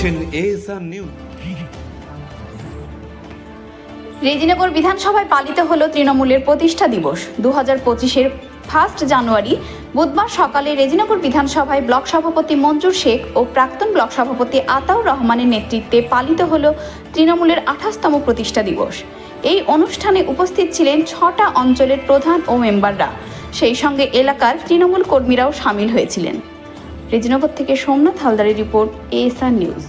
দেখছেন নিউজ রেজিনগর বিধানসভায় পালিত হলো তৃণমূলের প্রতিষ্ঠা দিবস। দু হাজার পঁচিশের ফার্স্ট জানুয়ারি বুধবার সকালে রেজিনগর বিধানসভায় ব্লক সভাপতি মঞ্জুর শেখ ও প্রাক্তন ব্লক সভাপতি আতাউর রহমানের নেতৃত্বে পালিত হল তৃণমূলের আঠাশতম প্রতিষ্ঠা দিবস। এই অনুষ্ঠানে উপস্থিত ছিলেন ছটা অঞ্চলের প্রধান ও মেম্বাররা। সেই সঙ্গে এলাকার তৃণমূল কর্মীরাও সামিল হয়েছিলেন। রেজিনগর থেকে সোমনাথ হালদারের রিপোর্ট এএসআর নিউজ।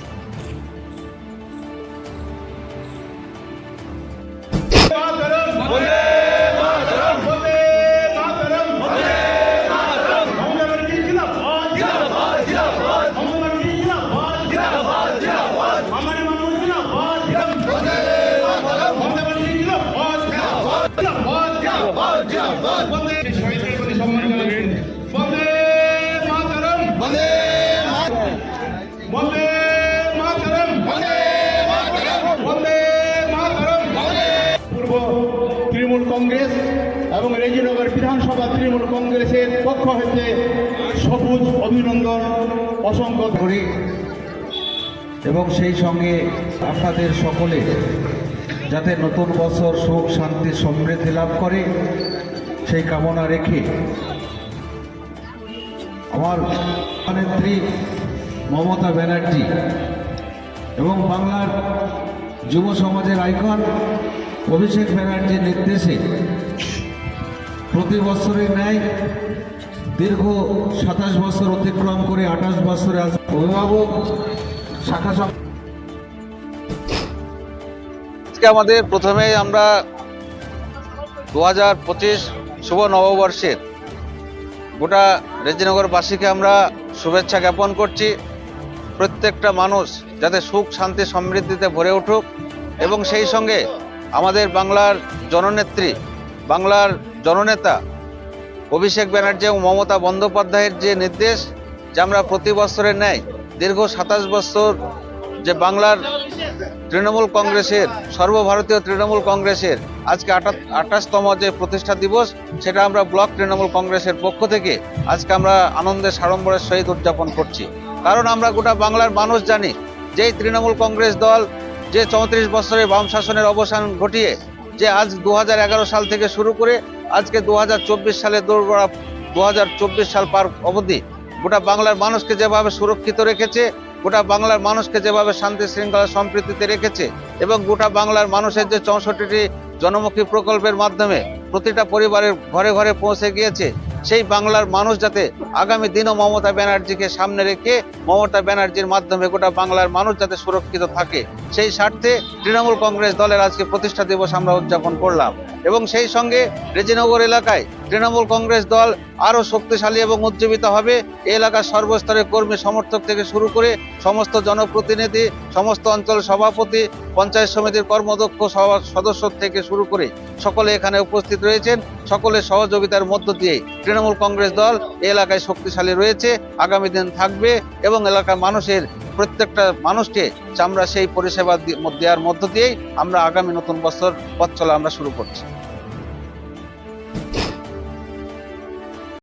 বন্দে কংগ্রেস এবং রেজিনগর বিধানসভা তৃণমূল কংগ্রেসের পক্ষ হতে সবুজ অভিনন্দন অসংখ্য করি এবং সেই সঙ্গে আপনাদের সকলে যাতে নতুন বছর সুখ, শান্তি, সমৃদ্ধি লাভ করে, সেই কামনা রেখে আমার নেত্রী মমতা ব্যানার্জি এবং বাংলার যুব সমাজের আইকন অভিষেক ব্যানার্জির নির্দেশে প্রতি বছরের ন্যায় দীর্ঘ সাতাশ বছর অতিক্রম করে আঠাশ বছরে আজ অভিভাবক শাখা আজকে আমাদের প্রথমে আমরা দু হাজার পঁচিশ শুভ নববর্ষের গোটা রেজিনগরবাসীকে আমরা শুভেচ্ছা জ্ঞাপন করছি। প্রত্যেকটা মানুষ যাতে সুখ, শান্তি, সমৃদ্ধিতে ভরে উঠুক এবং সেই সঙ্গে আমাদের বাংলার জননেত্রী, বাংলার জননেতা অভিষেক ব্যানার্জি এবং মমতা বন্দ্যোপাধ্যায়ের যে নির্দেশ যে আমরা প্রতি বছরে ন্যায় দীর্ঘ সাতাশ বছর যে বাংলার তৃণমূল কংগ্রেসের, সর্বভারতীয় তৃণমূল কংগ্রেসের আজকে আঠাশতম যে প্রতিষ্ঠা দিবস, সেটা আমরা ব্লক তৃণমূল কংগ্রেসের পক্ষ থেকে আজকে আমরা আনন্দের সাড়ম্বরের সহিত উদযাপন করছি। কারণ আমরা গোটা বাংলার মানুষ জানি, যেই তৃণমূল কংগ্রেস দল যে চৌত্রিশ বছরের বাম শাসনের অবসান ঘটিয়ে যে আজ দু হাজার এগারো সাল থেকে শুরু করে আজকে দু হাজার চব্বিশ সালে দৌড়গড়া দু সাল পার অবধি গোটা বাংলার মানুষকে যেভাবে সুরক্ষিত রেখেছে, গোটা বাংলার মানুষকে যেভাবে শান্তি শৃঙ্খলা সম্প্রীতিতে রেখেছে এবং গোটা বাংলার মানুষের যে চৌষট্টিটি জনমুখী প্রকল্পের মাধ্যমে প্রতিটা পরিবারের ঘরে ঘরে পৌঁছে গিয়েছে সেই বাংলার মানুষ যাতে আগামী দিনও মমতা ব্যানার্জিকে সামনে রেখে মমতা ব্যানার্জির মাধ্যমে গোটা বাংলার মানুষ যাতে সুরক্ষিত থাকে, সেই স্বার্থে তৃণমূল কংগ্রেস দলের আজকে প্রতিষ্ঠা দিবস আমরা উদযাপন করলাম। এবং সেই সঙ্গে রেজিনগর এলাকায় তৃণমূল কংগ্রেস দল আরও শক্তিশালী এবং উজ্জীবিত হবে। এলাকার সর্বস্তরের কর্মী সমর্থক থেকে শুরু করে সমস্ত জনপ্রতিনিধি, সমস্ত অঞ্চল সভাপতি, পঞ্চায়েত সমিতির কর্মদক্ষ সদস্য থেকে শুরু করে সকলে এখানে উপস্থিত রয়েছেন। সকলের সহযোগিতার মধ্য দিয়ে তৃণমূল কংগ্রেস দল এলাকায় শক্তিশালী রয়েছে, আগামী দিন থাকবে এবং এলাকার মানুষের প্রত্যেকটা মানুষকে আমরা সেই পরিষেবা দেওয়ার মধ্য দিয়েই আমরা আগামী নতুন বছর পথ চলা আমরা শুরু করছি।